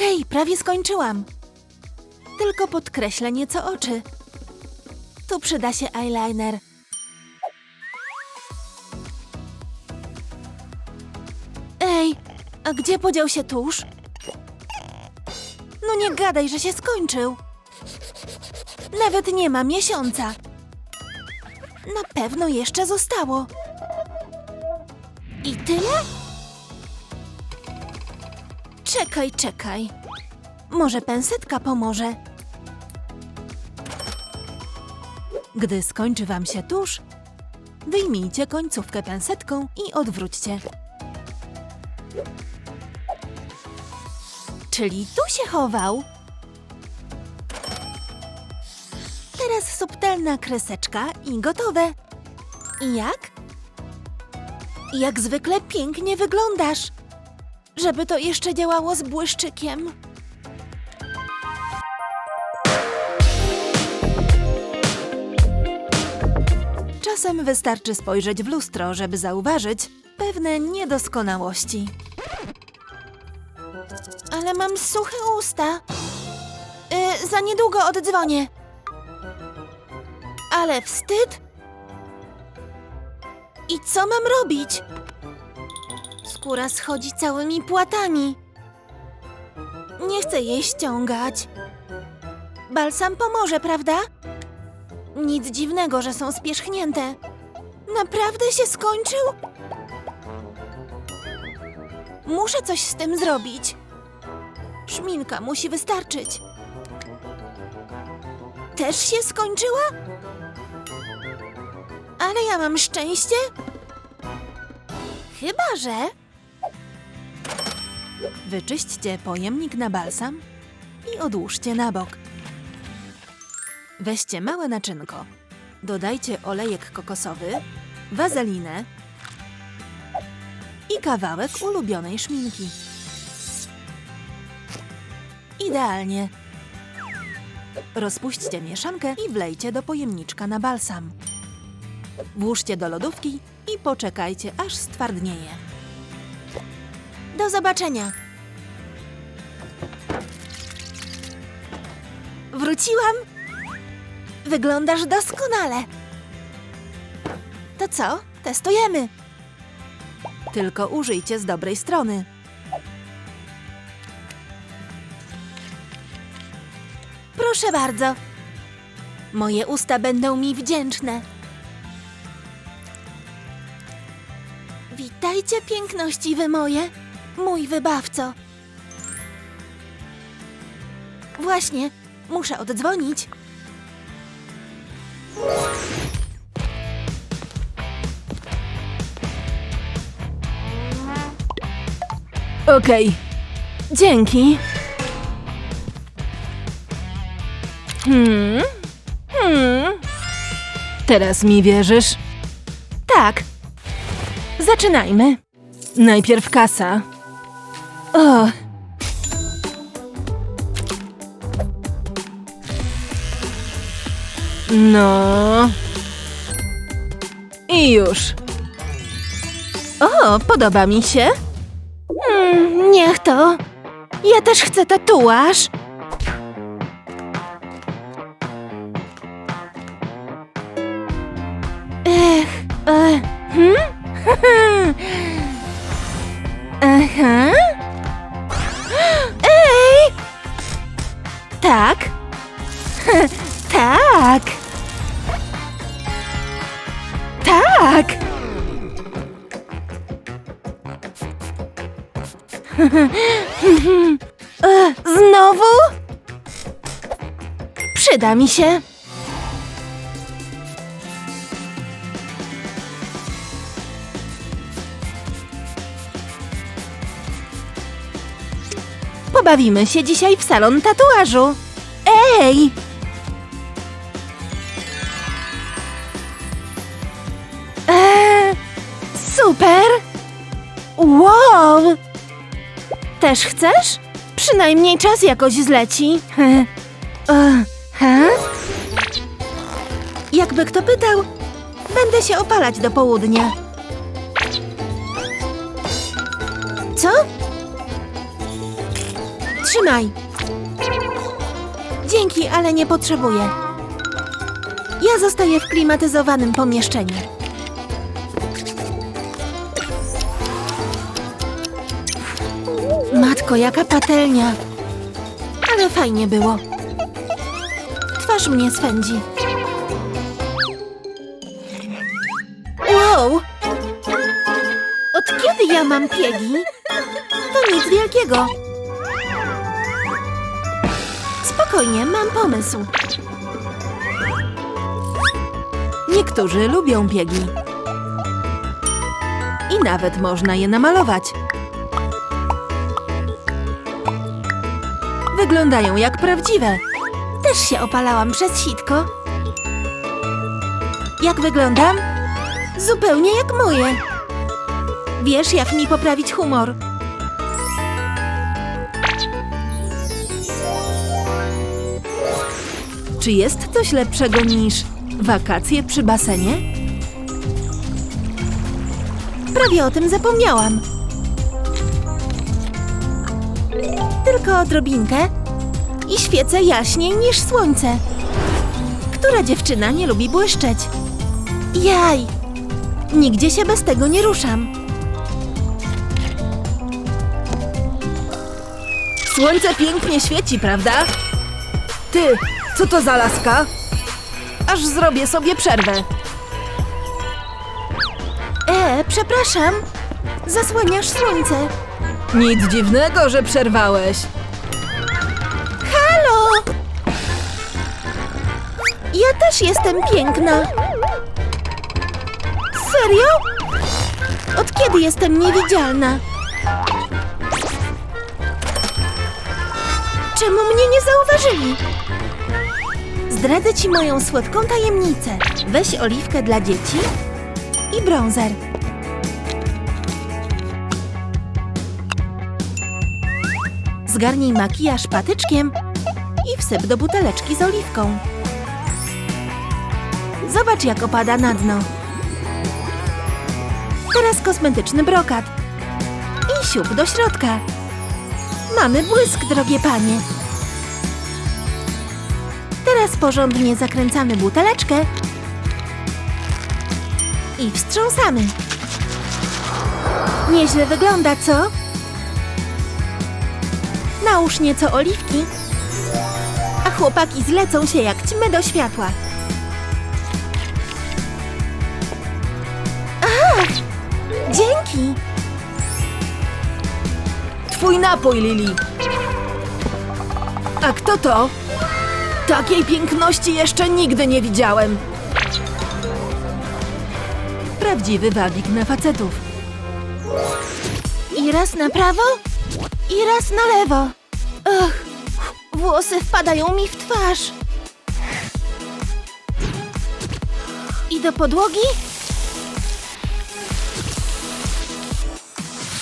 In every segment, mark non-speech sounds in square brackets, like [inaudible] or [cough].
Okej, prawie skończyłam. Tylko podkreślę nieco oczy. Tu przyda się eyeliner. Ej, a gdzie podział się tusz? No nie gadaj, że się skończył. Nawet nie ma miesiąca. Na pewno jeszcze zostało. I tyle? Czekaj, czekaj. Może pensetka pomoże. Gdy skończy wam się tusz, wyjmijcie końcówkę pensetką i odwróćcie. Czyli tu się chował. Teraz subtelna kreseczka i gotowe. I jak? Jak zwykle pięknie wyglądasz. Żeby to jeszcze działało z błyszczykiem. Czasem wystarczy spojrzeć w lustro, żeby zauważyć pewne niedoskonałości. Ale mam suche usta. Y, za niedługo oddzwonię. Ale wstyd. I co mam robić? Skóra schodzi całymi płatami. Nie chcę jej ściągać. Balsam pomoże, prawda? Nic dziwnego, że są spierzchnięte. Naprawdę się skończył? Muszę coś z tym zrobić. Szminka musi wystarczyć. Też się skończyła? Ale ja mam szczęście? Chyba, że... Wyczyśćcie pojemnik na balsam i odłóżcie na bok. Weźcie małe naczynko. Dodajcie olejek kokosowy, wazelinę i kawałek ulubionej szminki. Idealnie. Rozpuśćcie mieszankę i wlejcie do pojemniczka na balsam. Włóżcie do lodówki i poczekajcie, aż stwardnieje. Do zobaczenia. Wróciłam. Wyglądasz doskonale. To co? Testujemy. Tylko użyjcie z dobrej strony. Proszę bardzo. Moje usta będą mi wdzięczne. Witajcie, piękności wy moje, mój wybawco. Właśnie, muszę oddzwonić. Okej. Dzięki. Hmm? Hmm? Teraz mi wierzysz? Tak. Zaczynajmy. Najpierw kasa. O. No. I już. O, podoba mi się. Mm, niech to. Ja też chcę tatuaż. Ech, e, hm? Aha. Ej! Tak. [laughs] tak. Tak. [laughs] E, Znowu? Przyda mi się. Pobawimy się dzisiaj w salon tatuażu. Ej! Eee, super! Wow! Też chcesz? Przynajmniej czas jakoś zleci. Jakby kto pytał, będę się opalać do południa. Co? Trzymaj. Dzięki, ale nie potrzebuję. Ja zostaję w klimatyzowanym pomieszczeniu. Matko, jaka patelnia. Ale fajnie było. Twarz mnie swędzi. Wow! Od kiedy ja mam piegi? To nic wielkiego. Spokojnie, mam pomysł. Niektórzy lubią biegi. I nawet można je namalować. Wyglądają jak prawdziwe. Też się opalałam przez sitko. Jak wyglądam? Zupełnie jak moje. Wiesz, jak mi poprawić humor? Czy jest coś lepszego niż wakacje przy basenie? Prawie o tym zapomniałam. Tylko odrobinkę i świecę jaśniej niż słońce. Która dziewczyna nie lubi błyszczeć? Jaj! Nigdzie się bez tego nie ruszam. Słońce pięknie świeci, prawda? Ty, co to za laska? Aż zrobię sobie przerwę. E, przepraszam. Zasłaniasz słońce. Nic dziwnego, że przerwałeś. Halo! Ja też jestem piękna. Serio? Od kiedy jestem niewidzialna? Czemu mnie nie zauważyli? Zdradzę ci moją słodką tajemnicę. Weź oliwkę dla dzieci i brązer. Zgarnij makijaż patyczkiem i wsyp do buteleczki z oliwką. Zobacz, jak opada na dno. Teraz kosmetyczny brokat. I siup do środka. Mamy błysk, drogie panie. Teraz porządnie zakręcamy buteleczkę i wstrząsamy. Nieźle wygląda, co? Nałóż nieco oliwki, a chłopaki zlecą się jak ćmy do światła. Ach, dzięki! Twój napój, Lili. A kto to? Takiej piękności jeszcze nigdy nie widziałem. Prawdziwy wabik na facetów. I raz na prawo, i raz na lewo. Ach, włosy wpadają mi w twarz. I do podłogi?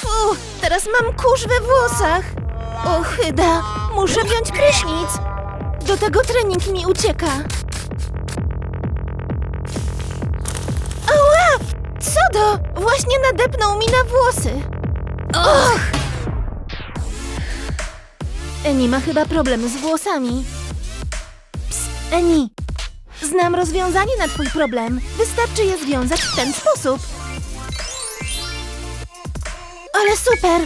Fu, teraz mam kurz we włosach. Ochyda, muszę wziąć prysznic. Do tego trening mi ucieka. Ała! Co do? Właśnie nadepnął mi na włosy. Och! Eni ma chyba problem z włosami. Ps, Eni, znam rozwiązanie na twój problem. Wystarczy je związać w ten sposób. Ale super!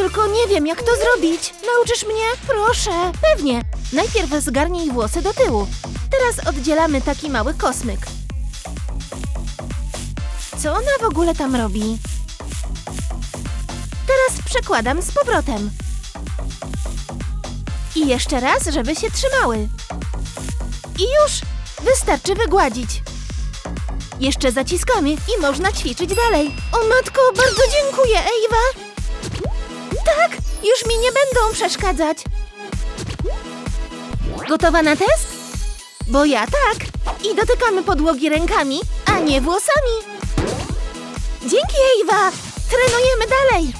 Tylko nie wiem, jak to zrobić. Nauczysz mnie? Proszę. Pewnie. Najpierw zgarnij włosy do tyłu. Teraz oddzielamy taki mały kosmyk. Co ona w ogóle tam robi? Teraz przekładam z powrotem. I jeszcze raz, żeby się trzymały. I już! Wystarczy wygładzić. Jeszcze zaciskamy i można ćwiczyć dalej. O matko, bardzo dziękuję, Ewa! Tak, już mi nie będą przeszkadzać. Gotowa na test? Bo ja tak. I dotykamy podłogi rękami, a nie włosami. Dzięki, Ewa! Trenujemy dalej.